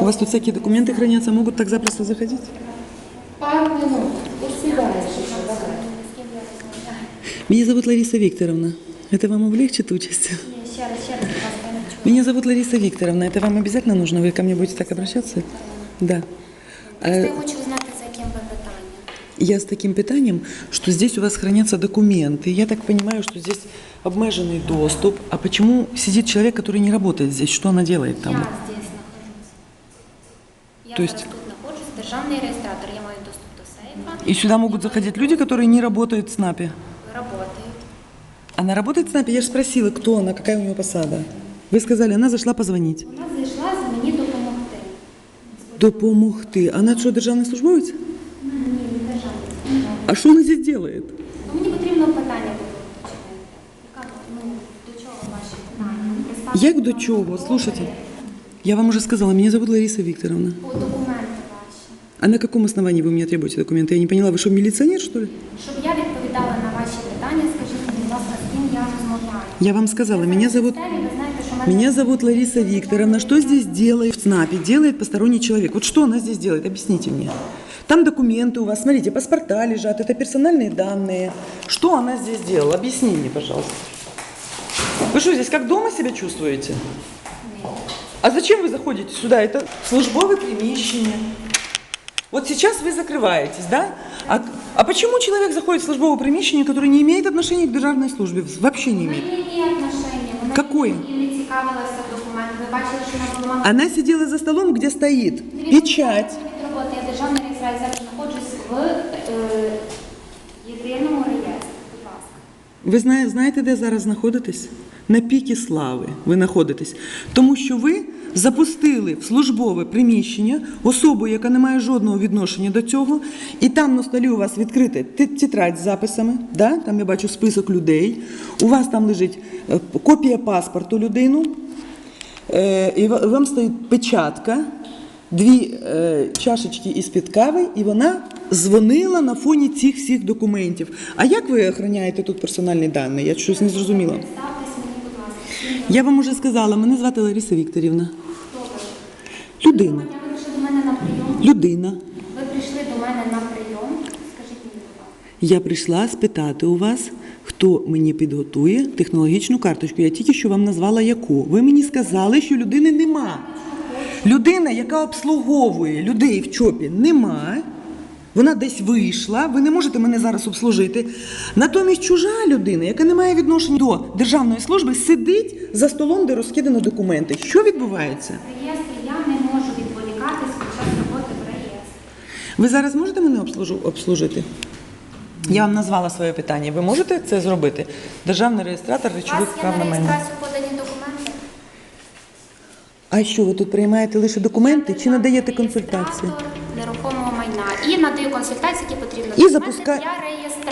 У вас тут всякие документы хранятся, могут так запросто заходить? Пару минут. Успеваешь еще. Меня зовут Лариса Викторовна. Это вам облегчит участь? Ні, ще раз, ще раз, будь ласка, я не чую. Меня зовут Лариса Викторовна. Это вам обязательно нужно? Вы ко мне будете так обращаться? Да. Просто Э, я хочу знати, за яким ви питанням. Я с таким питанием, что здесь у вас хранятся документы. Я так понимаю, что здесь обмеженный доступ. А почему сидит человек, который не работает здесь? Что она делает там? Я. Я То зараз есть- тут знаходжусь, державний реєстратор, я маю доступ до сейфа. И сюда могут заходить люди, которые не работают в СНАПе. Работають. Она работает в СНАПе? Я же спросила, кто она, какая у нее посада. Вы сказали, она зашла позвонить. Вона зайшла з мені допомогти. Допомогти. Она что, державний службовець? Ні, не державний. А що вона здесь делает? Ну, мені потрібно питання було уточнити. Яка, ну, до чого ваші питання? Представте Як до вам чого? договори, Слушайте, я вам уже сказала, меня зовут Лариса Викторовна. По документи ваші. А на каком основании вы у меня требуете документы? Я не поняла, вы что, милиционер, что ли? Щоб я відповідала на ваші питання, скажіть мені, будь ласка, з ким я розмовляю. Я вам сказала, меня зовут... Ви знаєте, що мене Меня зовут Лариса Викторовна. Что здесь делает в СНАПе? Делает посторонний человек. Вот что она здесь делает? Объясните мне. Там документы у вас, смотрите, паспорта лежат, это персональные данные. Что она здесь делала? Объясни мне, пожалуйста. Вы что, здесь как дома себя чувствуете? А зачем вы заходите сюда? Это службовое приміщення. Вот сейчас вы закрываетесь, да? А, а почему человек заходит в службовое приміщення, которое не имеет отношения к державной службе? Вообще не имеет. Вона не є отношення. Вона Какое? і не цікавилася документом. Ви бачили, що вона була Она сидела за столом, где стоит печать. від роботи. Я державний реєстратор зараз знаходжусь в е, єдиному реєстрі. Будь ласка. Ви знає- знаєте, де зараз знаходитесь? На пікі слави ви знаходитесь. Тому що ви запустили в службове приміщення особу, яка не має жодного відношення до цього, і там на столі у вас відкрита те- тетрадь з записами, да? там я бачу список людей, у вас там лежить е, копія паспорту людину, Е, і вам стоїть печатка, дві е, чашечки із-під кави, і вона дзвонила на фоні цих всіх документів. А як ви охороняєте тут персональні дані? Я щось не зрозуміла. Ставтесь мені, будь ласка. Я вам уже сказала, мене звати Лариса Вікторівна. Людина. Я ви прийшли до мене на прийом. Людина. Ви прийшли до мене на прийом. Скажіть мені, будь ласка. Я прийшла спитати у вас, хто мені підготує технологічну карточку. Я тільки що вам назвала яку. Ви мені сказали, що людини нема. Людина, яка обслуговує людей в ЧОПі, нема. Вона десь вийшла, ви не можете мене зараз обслужити. Натомість чужа людина, яка не має відношення до державної служби, сидить за столом, де розкидано документи. Що відбувається? Я не можу відволікатись під час роботи в реєстрі. Ви зараз можете мене обслужу- обслужити? Я вам назвала своє питання. Ви можете це зробити? Державний реєстратор У речових є прав на на майно. реєстрацію подані документи? А що ви тут приймаєте лише документи чи надаєте консультації? Реєстратор. І надаю консультації, які потрібно І, запуска...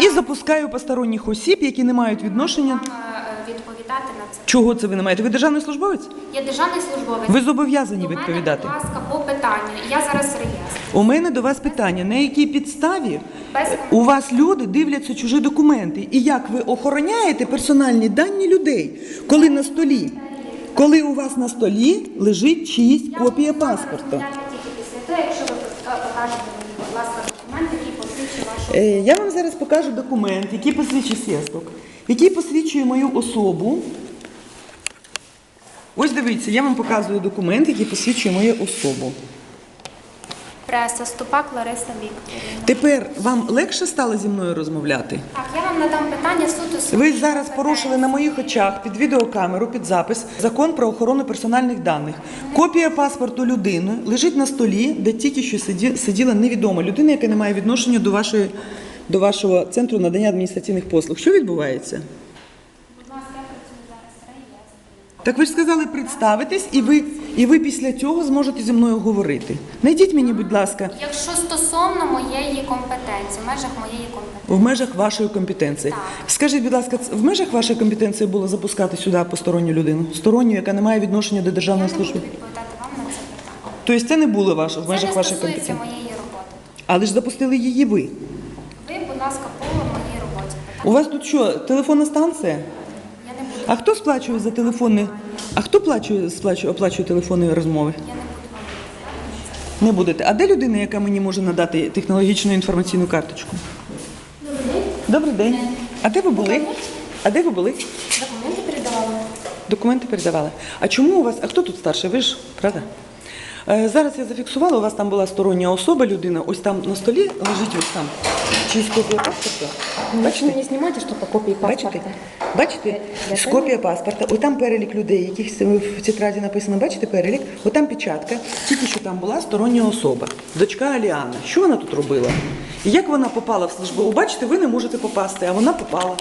і запускаю посторонніх осіб, які не мають відношення. Е, відповідати на це. Чого це ви не маєте? Ви державний службовець? Я державний службовець. Ви зобов'язані До мене, відповідати. Будь ласка, по питанню. Я зараз в реєстрі. У мене до вас питання: на якій підставі Без у вас люди дивляться чужі документи? І як ви охороняєте персональні дані людей, коли на столі, коли у вас на столі лежить чиїсь копія паспорта? Я тільки після того, якщо ви е, покажете мені, будь ласка, документ, який посвідчує вашу Е, Я вам зараз покажу документ, який посвідчує свісток, який посвідчує мою особу. Ось дивіться, я вам показую документ, який посвідчує мою особу. Преса Ступак Лариса Вікторівна. Тепер вам легше стало зі мною розмовляти? Так, я вам надам питання суто суто. Ви зараз порушили на моїх очах під відеокамеру, під запис закон про охорону персональних даних. Копія паспорту людини лежить на столі, де тільки що сиді- сиділа невідома людина, яка не має відношення до вашої до вашого центру надання адміністративних послуг. Що відбувається? Будь ласка, я працюю зараз в реєстрі. Так ви ж сказали представитись, і ви, і ви після цього зможете зі мною говорити. Найдіть мені, будь ласка, Якщо стосовно моєї компетенції, в межах моєї компетенції. в межах вашої компетенції. Так. Скажіть, будь ласка, в межах вашої компетенції було запускати сюди посторонню людину, сторонню, яка не має відношення до Я державної не служби? буду відповідати вам на це питання. Тобто це не було ваше в Це межах не вашої стосується компетенції. моєї роботи. Але ж запустили її ви. Ви, будь ласка, по моїй роботі. У вас тут що, телефонна станція? А хто сплачує за телефонні? А хто плачує, сплачує, оплачує телефонні розмови? Не будете. А де людина, яка мені може надати технологічну інформаційну карточку? Добрий день. А де ви були? А де ви були? Документи передавали. Документи передавали. А чому у вас? А хто тут старший? Ви ж, правда? Е, Зараз я зафіксувала, у вас там була стороння особа, людина. Ось там на столі лежить ось там. Чиїсь копія паспорта. Бачите? Не снимайте, что по копии Бачите? Бачите? З копія паспорта. Ось там перелік людей, яких в тетраді написано. Бачите перелік? Ось там печатка. Тільки що там була стороння особа. Дочка Аліана. Що вона тут робила? І як вона попала в службу? Бачите, ви не можете попасти, а вона попала.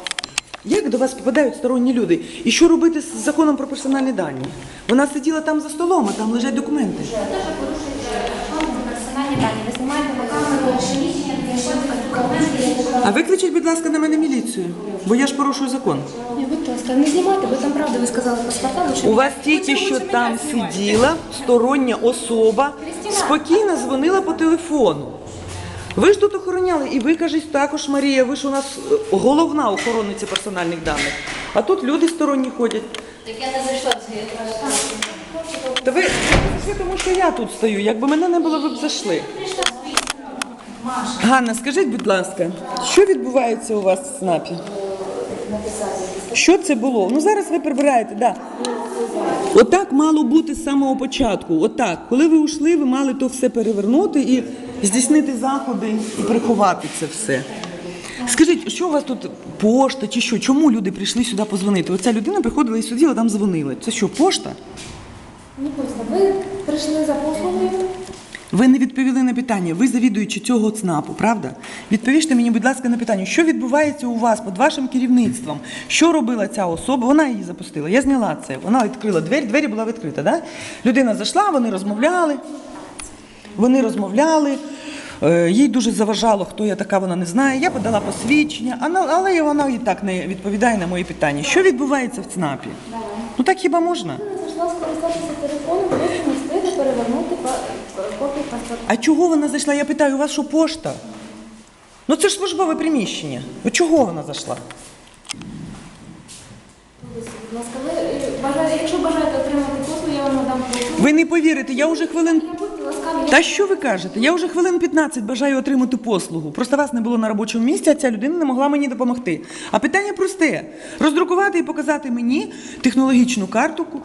Як до вас попадають сторонні люди? І що робити з законом про персональні дані? Вона сиділа там за столом, а там лежать документи. Теж порушуєте закон про персональні дані. Ви знімаєте камеру документи. А викличіть, будь ласка, на мене міліцію, бо я ж порушую закон. Ні, будь ласка, не знімайте, бо там правда ви сказали паспорта, лише У вас тільки що там сиділа стороння особа, спокійно дзвонила по телефону. Ви ж тут охороняли, і ви кажіть також, Марія, ви ж у нас е, головна охоронниця персональних даних. А тут люди сторонні ходять. Так я не зайшла в цей Та ви зайшли, тому що я тут стою. Якби мене не було, ви б зайшли. Ганна, скажіть, будь ласка, що відбувається у вас в СНАПі? Що це було? Ну зараз ви прибираєте, да. Отак мало бути з самого початку. Отак. Коли ви ушли, ви мали то все перевернути і здійснити заходи і приховати це все. Скажіть, що у вас тут пошта чи що? Чому люди прийшли сюди позвонити? Оця людина приходила і сиділа, там дзвонили. Це що, пошта? не просто. Ви прийшли за послугою. Ви не відповіли на питання. Ви завідуючи цього ЦНАПу, правда? Відповіжте мені, будь ласка, на питання, що відбувається у вас під вашим керівництвом? Що робила ця особа? Вона її запустила. Я зняла це. Вона відкрила двері, двері була відкрита. Да? Людина зайшла, вони розмовляли. Вони розмовляли. Е, Їй дуже заважало, хто я така, вона не знає. Я подала посвідчення, але вона і так не відповідає на мої питання. Що відбувається в ЦНАПі? Ну так хіба можна? Зайшла скористатися телефоном, не встигли перевернути копію паспорта. А чого вона зайшла? Я питаю, у вас що пошта? Ну це ж службове приміщення. Ви чого вона зайшла? Будь ласка, ви е, бажаєте, якщо бажаєте отримати послугу, я вам надам послугу. Ви не повірите, я вже хвилин. Та що ви кажете? Я вже хвилин 15 бажаю отримати послугу. Просто вас не було на робочому місці, а ця людина не могла мені допомогти. А питання просте: роздрукувати і показати мені технологічну картку